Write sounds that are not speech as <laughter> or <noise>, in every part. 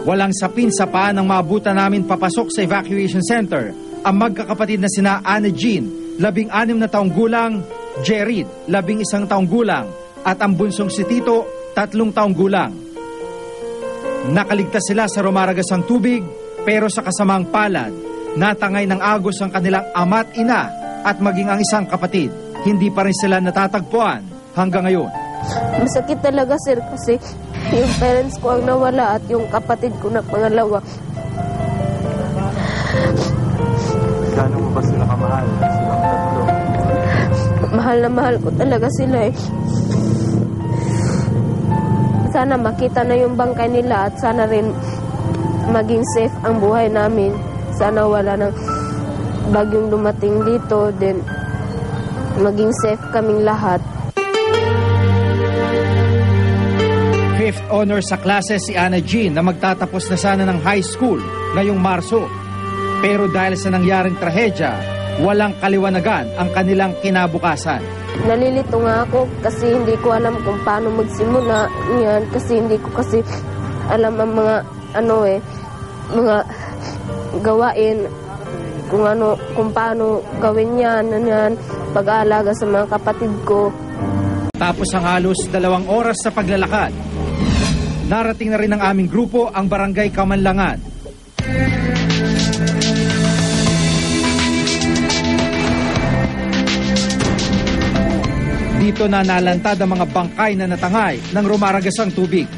Walang sapin sa paa ng maabutan namin papasok sa evacuation center ang magkakapatid na sina Anna Jean, labing anim na taong gulang, Jerid, labing isang taong gulang, at ang bunsong si Tito, tatlong taong gulang. Nakaligtas sila sa rumaragasang tubig, pero sa kasamang palad, natangay ng agos ang kanilang ama't ina at maging ang isang kapatid. Hindi pa rin sila natatagpuan hanggang ngayon. Masakit talaga sir kasi yung parents ko ang nawala at yung kapatid ko na pangalawa. Gaano mo ba sila kamahal? Silang tatlo. Mahal na mahal ko talaga sila eh. Sana makita na yung bangkay nila at sana rin maging safe ang buhay namin. Sana wala nang bagyong dumating dito. Then maging safe kaming lahat. Fifth honor sa klase si Anna Jean na magtatapos na sana ng high school ngayong Marso. Pero dahil sa nangyaring trahedya, walang kaliwanagan ang kanilang kinabukasan. Nalilito nga ako kasi hindi ko alam kung paano magsimula yan kasi hindi ko kasi alam ang mga ano eh mga gawain kung ano kung paano gawin yan ano yan pag-aalaga sa mga kapatid ko Tapos ang halos dalawang oras sa paglalakad. Narating na rin ng aming grupo ang barangay Kamanlangan. Dito na nalantad ang mga bangkay na natangay ng rumaragasang tubig.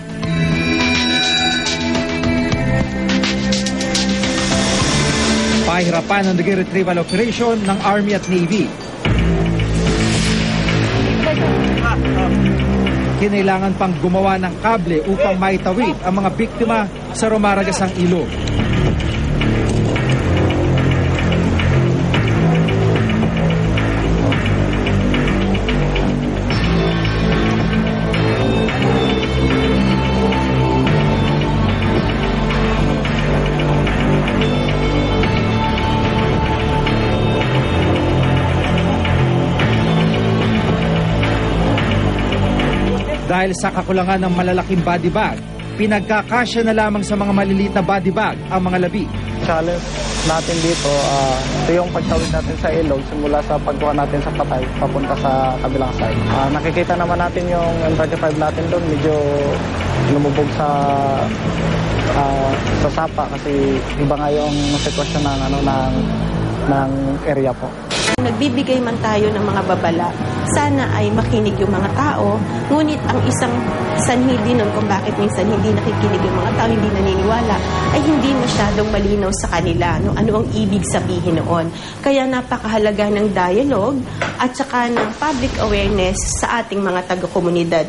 Pahirapan ang naging retrieval operation ng Army at Navy. Kinailangan pang gumawa ng kable upang maitawid ang mga biktima sa rumaragasang ilog. Dahil sa kakulangan ng malalaking body bag, pinagkakasya na lamang sa mga maliliit na body bag ang mga labi. Challenge natin dito, ah, ito yung pagtawid natin sa ilog simula sa pagkuha natin sa patay papunta sa kabilang side. Ah, nakikita naman natin yung M35 natin doon, medyo lumubog sa ah, sa sapa kasi iba nga yung sitwasyon ng ano ng ng area po. Nagbibigay man tayo ng mga babala, sana ay makinig yung mga tao, ngunit ang isang sanhi din nun kung bakit minsan hindi nakikinig yung mga tao, hindi naniniwala, ay hindi masyadong malinaw sa kanila no, ano ang ibig sabihin noon. Kaya napakahalaga ng dialogue at saka ng public awareness sa ating mga taga-komunidad.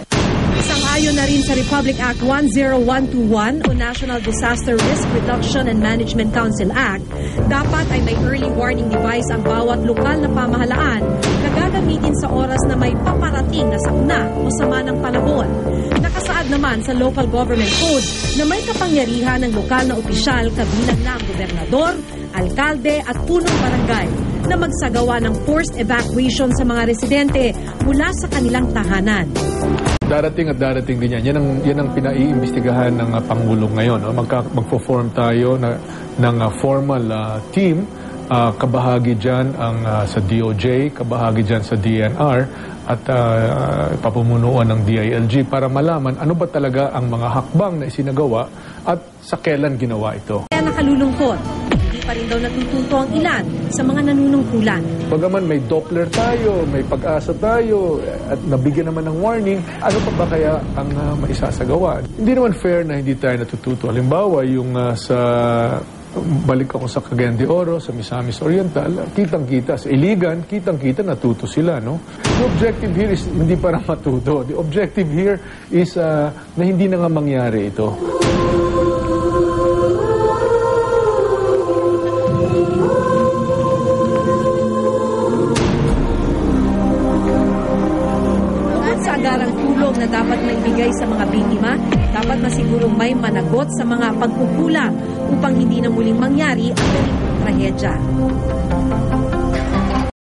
Sang-ayon na rin sa Republic Act 10121 o National Disaster Risk Reduction and Management Council Act, dapat ay may early warning device ang bawat lokal na pamahalaan na gagamitin sa oras na may paparating na sakuna o sama ng panahon. Nakasaad naman sa Local Government Code na may kapangyarihan ng lokal na opisyal kabilang na ang gobernador, alkalde at punong barangay na magsagawa ng forced evacuation sa mga residente mula sa kanilang tahanan. Darating at darating din yan. Yan ang, yan ang pinaiimbestigahan ng uh, Pangulo ngayon. No? Magka, magpo-form tayo na, ng uh, formal uh, team. Uh, kabahagi dyan ang uh, sa DOJ, kabahagi dyan sa DNR at uh, papumunuan ng DILG para malaman ano ba talaga ang mga hakbang na isinagawa at sa kailan ginawa ito. Kaya nakalulungkot, pa rin daw natututo ang ilan sa mga nanunungkulan. Bagaman may Doppler tayo, may pag-asa tayo, at nabigyan naman ng warning, ano pa ba kaya ang uh, maisasagawa? Hindi naman fair na hindi tayo natututo. Halimbawa, yung uh, sa balik ako sa Cagayan de Oro, sa Misamis Oriental, kitang-kita, sa Iligan, kitang-kita, natuto sila, no? The objective here is hindi para <laughs> matuto. The objective here is uh, na hindi na nga mangyari ito. Maibigay sa mga biktima, dapat masigurong may managot sa mga pagkukulang upang hindi na muling mangyari ang trahedya.